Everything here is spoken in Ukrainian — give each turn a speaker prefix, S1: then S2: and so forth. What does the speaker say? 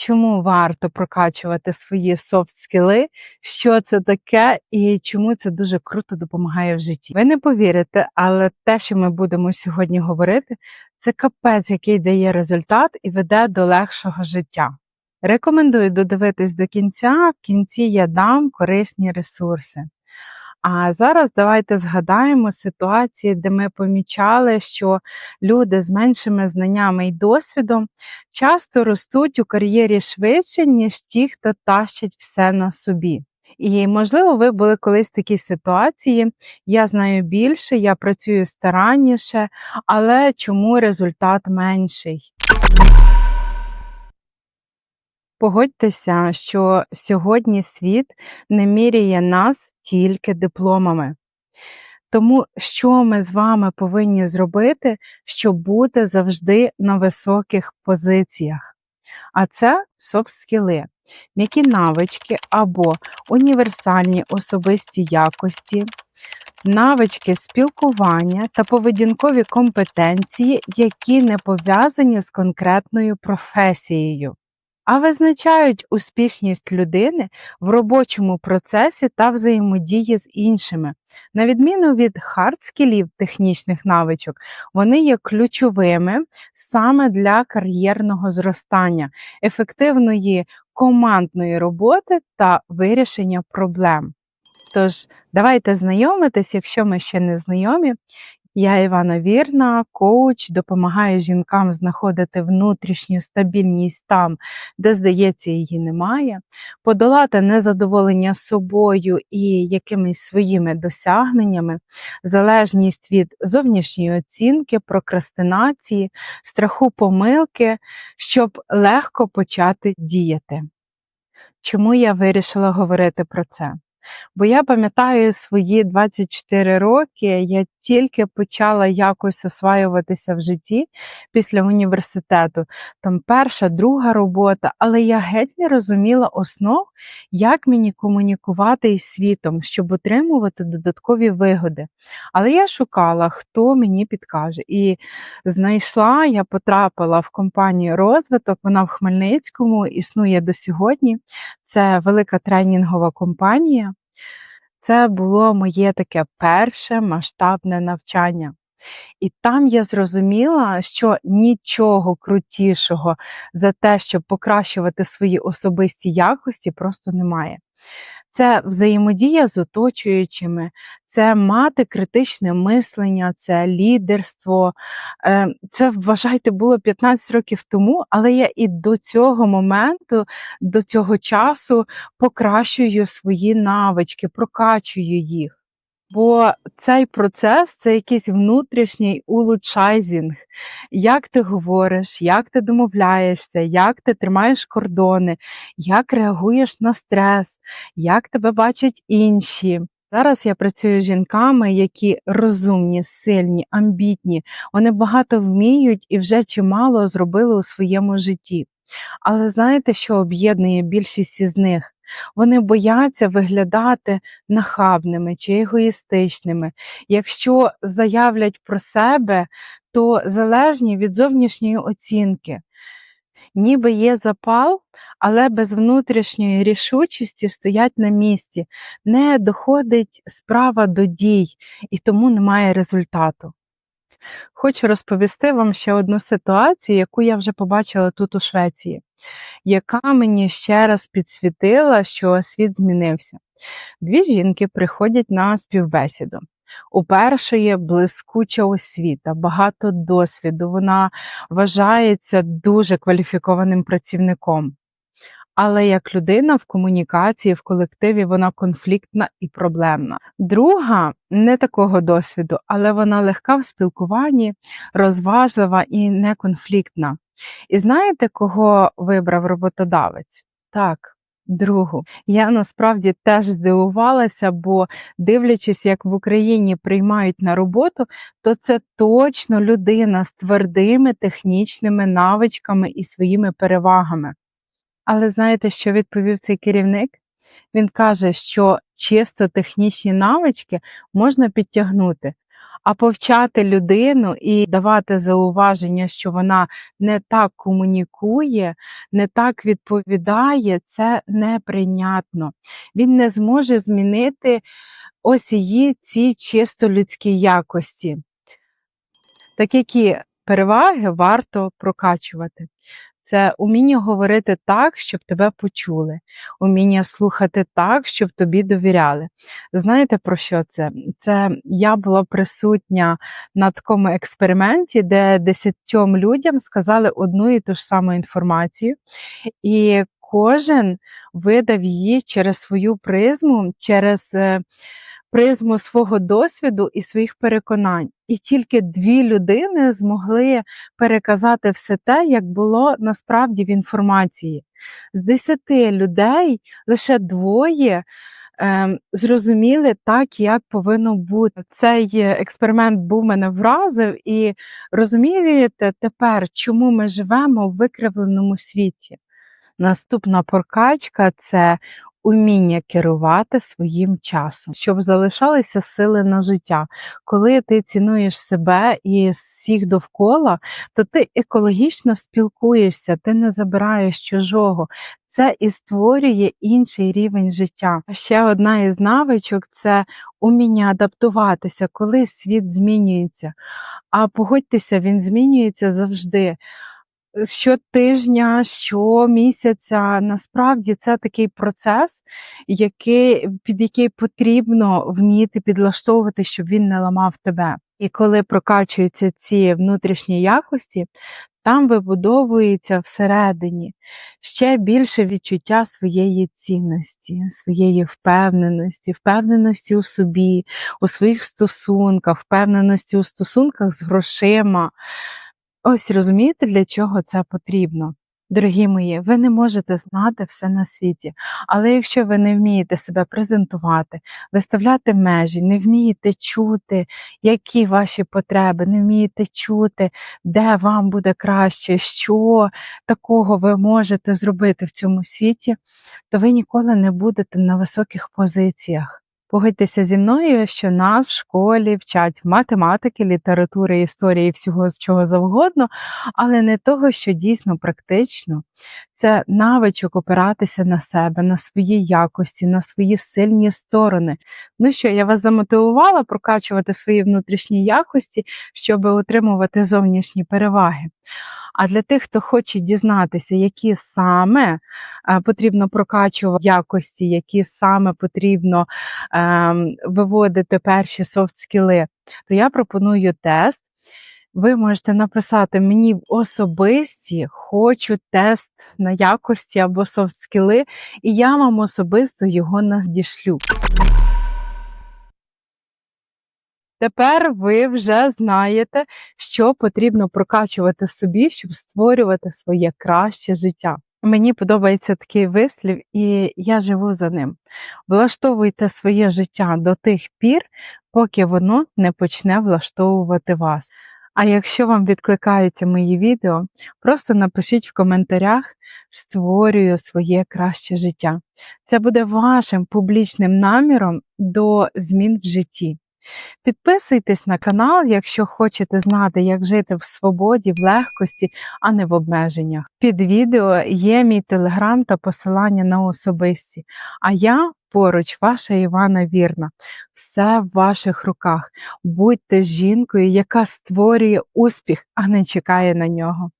S1: чому варто прокачувати свої софт-скіли, що це таке і чому це дуже круто допомагає в житті. Ви не повірите, але те, що ми будемо сьогодні говорити, це капець, який дає результат і веде до легшого життя. Рекомендую додивитись до кінця. В кінці я дам корисні ресурси. А зараз давайте згадаємо ситуації, де ми помічали, що люди з меншими знаннями і досвідом часто ростуть у кар'єрі швидше, ніж ті, хто тащить все на собі. І, можливо, ви були колись в такій ситуації. Я знаю більше, я працюю старанніше, але чому результат менший? Погодьтеся, що сьогодні світ не міряє нас тільки дипломами. Тому що ми з вами повинні зробити, щоб бути завжди на високих позиціях? А це софт-скіли, м'які навички або універсальні особисті якості, навички спілкування та поведінкові компетенції, які не пов'язані з конкретною професією а визначають успішність людини в робочому процесі та взаємодії з іншими. На відміну від хардскілів технічних навичок, вони є ключовими саме для кар'єрного зростання, ефективної командної роботи та вирішення проблем. Тож, давайте знайомитись, якщо ми ще не знайомі, я Івана Вірна, коуч, допомагаю жінкам знаходити внутрішню стабільність там, де, здається, її немає, подолати незадоволення собою і якимись своїми досягненнями, залежність від зовнішньої оцінки, прокрастинації, страху помилки, щоб легко почати діяти. Чому я вирішила говорити про це? Бо я пам'ятаю свої 24 роки, я тільки почала якось осваюватися в житті після університету. Там перша, друга робота, але я геть не розуміла основ, як мені комунікувати із світом, щоб отримувати додаткові вигоди. Але я шукала, хто мені підкаже. І знайшла, я потрапила в компанію розвиток, вона в Хмельницькому існує до сьогодні. Це велика тренінгова компанія. Це було моє таке перше масштабне навчання. І там я зрозуміла, що нічого крутішого за те, щоб покращувати свої особисті якості, просто немає це взаємодія з оточуючими, це мати критичне мислення, це лідерство. Е, це, вважайте, було 15 років тому, але я і до цього моменту, до цього часу покращую свої навички, прокачую їх. Бо цей процес це якийсь внутрішній улучшайзінг. Як ти говориш, як ти домовляєшся, як ти тримаєш кордони, як реагуєш на стрес, як тебе бачать інші. Зараз я працюю з жінками, які розумні, сильні, амбітні, вони багато вміють і вже чимало зробили у своєму житті. Але знаєте, що об'єднує більшість із них? Вони бояться виглядати нахабними чи егоїстичними. Якщо заявлять про себе, то залежні від зовнішньої оцінки. Ніби є запал, але без внутрішньої рішучості стоять на місці, не доходить справа до дій і тому немає результату. Хочу розповісти вам ще одну ситуацію, яку я вже побачила тут у Швеції, яка мені ще раз підсвітила, що світ змінився. Дві жінки приходять на співбесіду. У першої блискуча освіта, багато досвіду. Вона вважається дуже кваліфікованим працівником але як людина в комунікації, в колективі вона конфліктна і проблемна. Друга не такого досвіду, але вона легка в спілкуванні, розважлива і неконфліктна. І знаєте, кого вибрав роботодавець? Так. Другу. Я насправді теж здивувалася, бо дивлячись, як в Україні приймають на роботу, то це точно людина з твердими технічними навичками і своїми перевагами. Але знаєте, що відповів цей керівник? Він каже, що чисто технічні навички можна підтягнути, А повчати людину і давати зауваження, що вона не так комунікує, не так відповідає, це неприйнятно. Він не зможе змінити ось її ці чисто людські якості. Так які переваги варто прокачувати? Це уміння говорити так, щоб тебе почули, уміння слухати так, щоб тобі довіряли. Знаєте про що це? Це я була присутня на такому експерименті, де десятьом людям сказали одну і ту ж саму інформацію, і кожен видав її через свою призму, через е, призму свого досвіду і своїх переконань. І тільки дві людини змогли переказати все те, як було насправді в інформації. З десяти людей лише двоє. ем, Зрозуміли так, як повинно бути. Цей експеримент був мене вразив, і розумієте тепер, чому ми живемо в викривленому світі. Наступна прокачка це уміння керувати своїм часом, щоб залишалися сили на життя. Коли ти цінуєш себе і всіх довкола, то ти екологічно спілкуєшся, ти не забираєш чужого. Це і створює інший рівень життя. Ще одна із навичок це уміння адаптуватися, коли світ змінюється. А погодьтеся, він змінюється завжди щотижня, щомісяця. Насправді це такий процес, який, під який потрібно вміти підлаштовувати, щоб він не ламав тебе. І коли прокачуються ці внутрішні якості, там вибудовується всередині ще більше відчуття своєї цінності, своєї впевненості, впевненості у собі, у своїх стосунках, впевненості у стосунках з грошима. Ось розумієте, для чого це потрібно? Дорогі мої, ви не можете знати все на світі, але якщо ви не вмієте себе презентувати, виставляти межі, не вмієте чути, які ваші потреби, не вмієте чути, де вам буде краще, що такого ви можете зробити в цьому світі, то ви ніколи не будете на високих позиціях. Погодьтеся зі мною, що нас в школі вчать математики, літератури, історії, всього чого завгодно, але не того, що дійсно практично. Це навичок опиратися на себе, на свої якості, на свої сильні сторони. Ну що, я вас замотивувала прокачувати свої внутрішні якості, щоб отримувати зовнішні переваги. А для тих, хто хоче дізнатися, які саме е, потрібно прокачувати якості, які саме потрібно ем, виводити перші софт-скіли, то я пропоную тест. Ви можете написати мені в особисті, хочу тест на якості або софт-скіли, і я вам особисто його надішлю. Тепер ви вже знаєте, що потрібно прокачувати в собі, щоб створювати своє краще життя. Мені подобається такий вислів, і я живу за ним. Влаштовуйте своє життя до тих пір, поки воно не почне влаштовувати вас. А якщо вам відкликаються мої відео, просто напишіть в коментарях створюю своє краще життя. Це буде вашим публічним наміром до змін в житті. Підписуйтесь на канал, якщо хочете знати, як жити в свободі, в легкості, а не в обмеженнях. Під відео є мій телеграм та посилання на особисті. А я поруч, ваша Івана Вірна. Все в ваших руках. Будьте жінкою, яка створює успіх, а не чекає на нього.